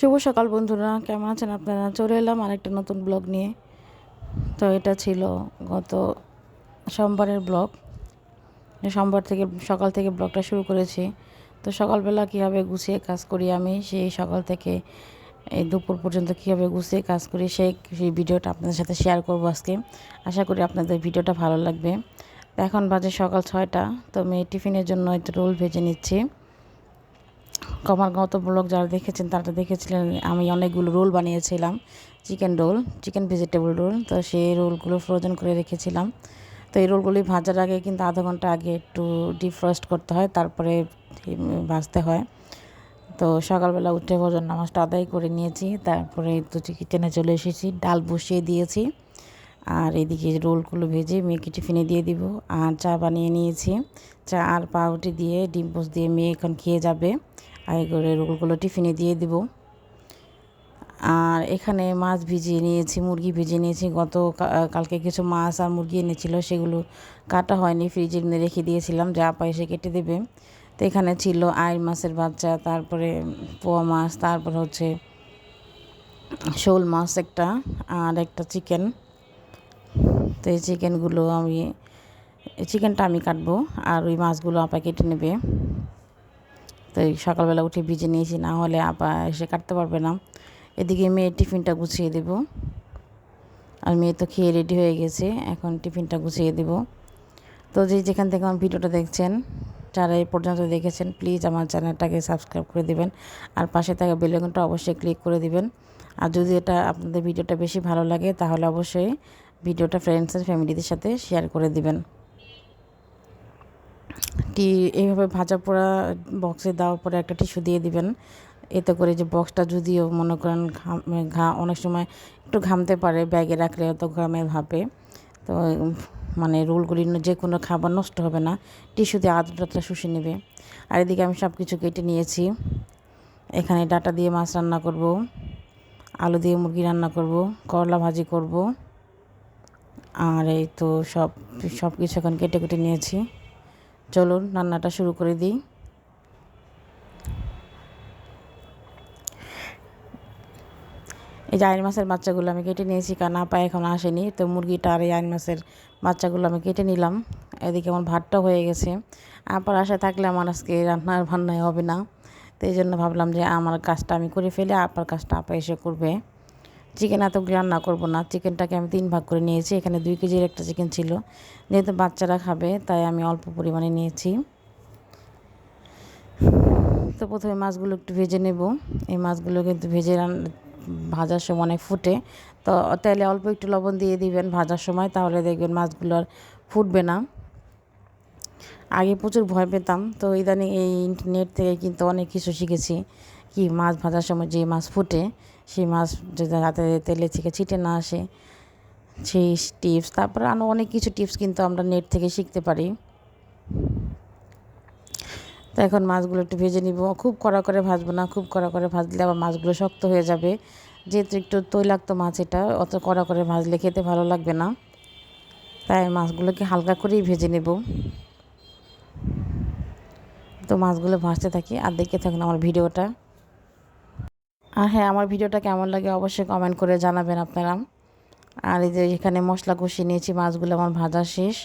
শুভ সকাল বন্ধুরা, কেমন আছেন আপনারা? চলে এলাম আরেকটা নতুন ব্লগ নিয়ে। তো এটা ছিল গত সোমবারের ব্লগ। সোমবার থেকে, সকাল থেকে ব্লগটা শুরু করেছি। তো সকালবেলা কীভাবে গুছিয়ে কাজ করি আমি, সেই সকাল থেকে এই দুপুর পর্যন্ত কীভাবে গুছিয়ে কাজ করি, সেই সেই ভিডিওটা আপনাদের সাথে শেয়ার করব আজকে। আশা করি আপনাদের ভিডিওটা ভালো লাগবে। এখন বাজে সকাল ছয়টা, তো মেয়ে টিফিনের জন্য একটু রোল ভেজে নিচ্ছি। আমার গত ব্লগ যারা দেখেছেন তারা দেখেছিলেন, আমি অনেকগুলো রোল বানিয়েছিলাম, chicken roll, chicken vegetable roll, তো সেই রোলগুলো ফ্রোজেন করে রেখেছিলাম। তো এই রোলগুলি ভাজার আগে কিন্তু আধা ঘণ্টা আগে একটু ডিফ্রস্ট করতে হয়, তারপরে ভাজতে হয়। তো সকালবেলা উঠে ভোজন নামাজটা আদায় করে নিয়েছি, তারপরে তো কিচেনে চলে এসেছি, ডাল বসিয়ে দিয়েছি, আর এদিকে রোলগুলো ভেজে মেয়েকে টিফিনে দিয়ে দিব, আর চা বানিয়ে নিয়েছি। চা আর পাউরুটি দিয়ে ডিম দিয়ে মেয়ে এখন খেয়ে যাবে। আর করে রোলগুলো টিফিনে দিয়ে দিব। আর এখানে মাছ ভিজিয়ে নিয়েছি, মুরগি ভিজিয়ে নিয়েছি। গত কালকে কিছু মাছ আর মুরগি এনেছিল, সেগুলো কাটা হয়নি, ফ্রিজে রেখে দিয়েছিলাম, যা পাই সে কেটে দেবে। তো এখানে ছিল আইর মাছের বাচ্চা, তারপরে পোয়া মাছ, তারপর হচ্ছে শোল মাছ একটা আর একটা চিকেন। তো এই চিকেনগুলো আমি চিকেনটা আমি কাটবো আর ওই মাছগুলো আপা কেটে নেবে। তো এই সকালবেলা উঠে ভিজে নিয়েছি, না হলে আপা এসে কাটতে পারবে না। এদিকে মেয়ের টিফিনটা গুছিয়ে দেব। আর মেয়ে তো খেয়ে রেডি হয়ে গেছে, এখন টিফিনটা গুছিয়ে দেব। তো যে যেখান থেকে আমার ভিডিওটা দেখছেন, যারা এই পর্যন্ত দেখেছেন, প্লিজ আমার চ্যানেলটাকে সাবস্ক্রাইব করে দিবেন। আর পাশে থাকা বেলকনটা অবশ্যই ক্লিক করে দিবেন। আর যদি এটা আপনাদের ভিডিওটা বেশি ভালো লাগে, তাহলে অবশ্যই ভিডিওটা ফ্রেন্ডস আর ফ্যামিলিদের সাথে শেয়ার করে দিবেন। টি এইভাবে ভাজা পোড়া বক্সে দেওয়ার পরে একটা টিস্যু দিয়ে দিবেন। এতে করে যে বক্সটা যদিও মনে করেন ঘা অনেক সময় একটু ঘামতে পারে, ব্যাগে রাখলে অত ঘামে ভাবে তো মানে রোলগুলি যে কোনো খাবার নষ্ট হবে না। টিস্যু দিয়ে আদ্রতা শুষে নেবে। আর এদিকে আমি সব কিছু কেটে নিয়েছি। এখানে ডাটা দিয়ে মাছ রান্না করব, আলু দিয়ে মুরগি রান্না করব, করলা ভাজি করব। আর এই তো সব সব কিছু এখন কেটে কেটে নিয়েছি। চলুন রান্নাটা শুরু করে দিই। এই যে আইন মাছের বাচ্চাগুলো আমি কেটে নিয়েছি, কারণ আপা এখন আসেনি, তো মুরগিটা আর এই আইন মাছের বাচ্চাগুলো আমি কেটে নিলাম। এদিকে আমার ভাতটা হয়ে গেছে। আপার আশা থাকলে আমার আজকে রান্নার ভান্নায় হবে না। তো এই জন্য ভাবলাম যে আমার কাজটা আমি করে ফেলে, আপার কাজটা আপা এসে করবে। চিকেন এত রান্না করব না। চিকেনটাকে আমি তিন ভাগ করে নিয়েছি। এখানে দুই কেজির একটা চিকেন ছিল। যেহেতু বাচ্চারা খাবে, তাই আমি অল্প পরিমাণে নিয়েছি। তো প্রথমে মাছগুলো একটু ভেজে নেব। এই মাছগুলো কিন্তু ভেজে ভাজার সময় অনেক ফুটে। তো তেলে অল্প একটু লবণ দিয়ে দিবেন ভাজার সময়। তাহলে দেখবেন মাছগুলো আর ফুটবে না। আগে প্রচুর ভয় পেতাম। তো ইদানিং এই ইন্টারনেট থেকে কিন্তু অনেক কিছু শিখেছি। কি মাছ ভাজার সময় যে মাছ ফুটে, সেই মাছ যদি রাতে তেলে থেকে ছিটে না আসে, সেই টিপস তারপরে আরও অনেক কিছু টিপস কিন্তু আমরা নেট থেকে শিখতে পারি। তো এখন মাছগুলো একটু ভেজে নিব। খুব কড়া করে ভাজবো না, খুব কড়া করে ভাজলে আবার মাছগুলো শক্ত হয়ে যাবে। যেহেতু একটু তৈলাক্ত মাছ এটা, অত কড়া করে ভাজলে খেতে ভালো লাগবে না। তাই মাছগুলোকে হালকা করেই ভেজে নেব। তো মাছগুলো ভাসতে থাকি আর দেখতে থাকুন আমার ভিডিওটা। আর হ্যাঁ আমার ভিডিওটা কেমন লাগে অবশ্যই কমেন্ট করে জানাবেন আপনারা। আর এই যে এখানে মশলা কষিয়ে নিয়েছি, মাছগুলো আমার ভাজা শেষ।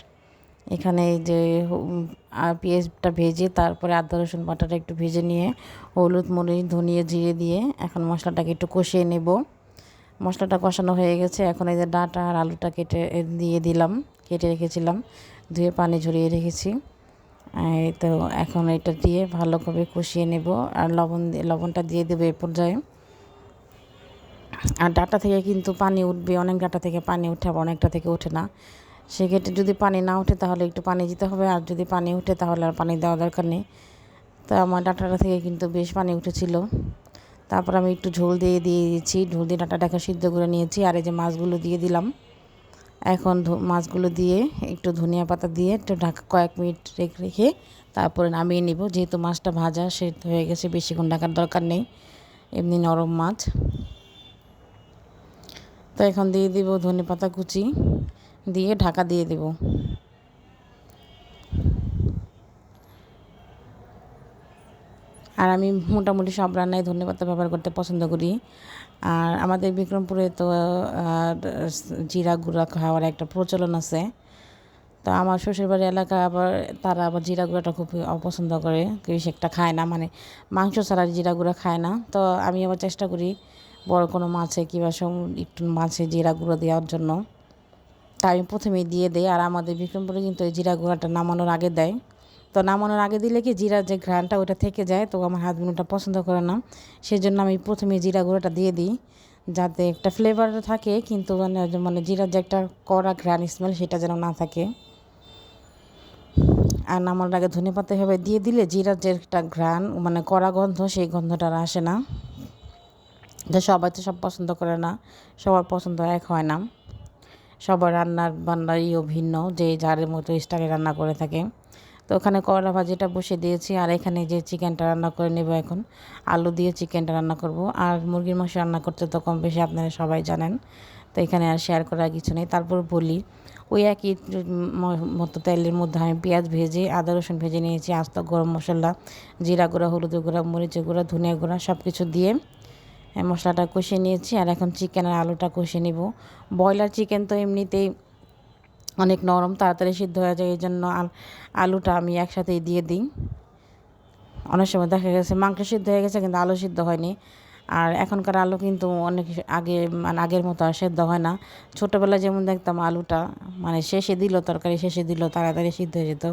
এখানে এই যে পেঁয়াজটা ভেজে তারপরে আদা, রসুন বাটাটা একটু ভেজে নিয়ে হলুদ, মরিচ, ধনিয়ে, জিরে দিয়ে এখন মশলাটাকে একটু কষিয়ে নেব। মশলাটা কষানো হয়ে গেছে, এখন এই যে ডাঁটা আর আলুটা কেটে দিয়ে দিলাম, কেটে রেখেছিলাম। ধুয়ে পানি ঝরিয়ে রেখেছি। তো এখন এটা দিয়ে ভালোভাবে কষিয়ে নেব আর লবণ লবণটা দিয়ে দেবো এ পর্যায়ে। আর ডাটা থেকে কিন্তু পানি উঠবে, অনেক ডাটা থেকে পানি উঠে অনেকটা থেকে ওঠে না। সেক্ষেত্রে যদি পানি না ওঠে তাহলে একটু পানি দিতে হবে, আর যদি পানি উঠে তাহলে আর পানি দেওয়া দরকার নেই। তো আমার ডাটাটা থেকে কিন্তু বেশ পানি উঠেছিল। তারপর আমি একটু ঝোল দিয়ে দিয়ে দিয়েছি, ঝোল দিয়ে ডাটাটাকে সিদ্ধ করে নিয়েছি, আর এই যে মাছগুলো দিয়ে দিলাম। এখন মাছগুলো দিয়ে একটু ধনিয়া পাতা দিয়ে একটু ঢাকা কয়েক মিনিট রেখে রেখে তারপরে নামিয়ে নিব। যেহেতু মাছটা ভাজা সে হয়ে গেছে বেশিক্ষণ ঢাকার দরকার নেই। এমনি নরম মাছ। তো এখন দিয়ে দিব ধনে পাতা কুচি, দিয়ে ঢাকা দিয়ে দেব। আর আমি মোটামুটি সব রান্নায় ধন্যবাদটা ব্যবহার করতে পছন্দ করি। আর আমাদের বিক্রমপুরে তো জিরা গুঁড়া খাওয়ার একটা প্রচলন আছে। তো আমার শ্বশুরবাড়ি এলাকা আবার তারা আবার জিরা গুঁড়াটা খুব অপছন্দ করে বেশি একটা খায় না মানে মাংস ছাড়া জিরা গুঁড়া খায় না। তো আমি আবার চেষ্টা করি, বড় কোনো মাছে কিংবা একটু মাছে জিরা গুঁড়ো দেওয়ার জন্য। তা আমি প্রথমেই দিয়ে দিই, আর আমাদের বিক্রমপুরে কিন্তু এই জিরা গুঁড়াটা নামানোর আগে দেয়। তো নামানোর আগে দিলে কি জিরার যে ঘ্রাণটা ওটা থেকে যায়, তো আমার হাত ওটা পছন্দ করে না। সেই জন্য আমি প্রথমে জিরা গুঁড়োটা দিয়ে দিই, যাতে একটা ফ্লেভার থাকে, কিন্তু মানে মানে জিরার যে একটা কড়া ঘ্রাণ স্মেল সেটা যেন না থাকে। আর নামানোর আগে ধনে পাতা এভাবে দিয়ে দিলে জিরার যে একটা ঘ্রাণ মানে কড়া গন্ধ, সেই গন্ধটা আর আসে না। যে সবাই তো সব পছন্দ করে না, সবার পছন্দ এক হয় না। সবার রান্নার বান্নার ইও ভিন্ন যে যার মতো স্টাইলে রান্না করে থাকে। তো ওখানে করলা ভাজিটা বসে দিয়েছি আর এখানে যে চিকেনটা রান্না করে নেব এখন, আলু দিয়ে চিকেনটা রান্না করব। আর মুরগির মাংস রান্না করতে তো কম বেশি আপনারা সবাই জানেন, তো এখানে আর শেয়ার করার কিছু নেই। তারপর বলি, ওই একই মতো তেলের মধ্যে আমি পেঁয়াজ ভেজে, আদা রসুন ভেজে নিয়েছি, আস্ত গরম মশলা, জিরা গুঁড়া, হলুদ গুঁড়া মরিচের গুঁড়া, ধনিয়া গুঁড়া সব কিছু দিয়ে মশলাটা কষিয়ে নিয়েছি। আর এখন চিকেন আর আলুটা কষিয়ে নিব। ব্রয়লার চিকেন তো এমনিতেই অনেক নরম, তাড়াতাড়ি সিদ্ধ হয়ে যায় এই জন্য আলুটা আমি একসাথেই দিয়ে দিই। অনেক সময় দেখা গেছে মাংস সিদ্ধ হয়ে গেছে কিন্তু আলু সিদ্ধ হয়নি। আর এখনকার আলু কিন্তু অনেক আগে মানে আগের মতো আর সেদ্ধ হয় না। ছোটোবেলায় যেমন দেখতাম আলুটা মানে শেষে দিল তরকারি, শেষে দিল, তাড়াতাড়ি সিদ্ধ হয়ে যেত।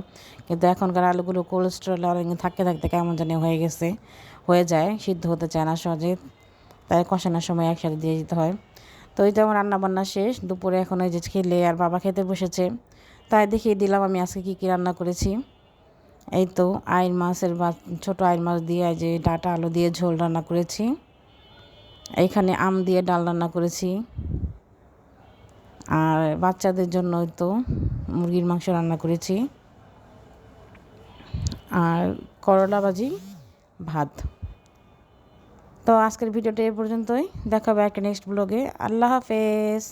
কিন্তু এখনকার আলুগুলো কোলেস্ট্রল অনেক থাকতে থাকতে কেমন জানি হয়ে গেছে, হয়ে যায়, সিদ্ধ হতে চায় না সহজে। তাই কষানোর সময় একসাথে দিয়ে দিতে হয়। তো ওই তো আমার রান্নাবান্না শেষ, দুপুরে এখন ওই যে খেলে আর বাবা খেতে বসেছে। তাই দেখিয়ে দিলাম আমি আজকে কী কী রান্না করেছি। এই তো আইন মাছের বা ছোটো আইন মাছ দিয়ে যে ডাটা আলু দিয়ে ঝোল রান্না করেছি। এইখানে আম দিয়ে ডাল রান্না করেছি। আর বাচ্চাদের জন্য তো মুরগির মাংস রান্না করেছি। আর করলা ভাজি, ভাত। তো আজকের ভিডিওটা এ পর্যন্তই। দেখাবে একটা নেক্সট ব্লগে আল্লাহ হাফেজ।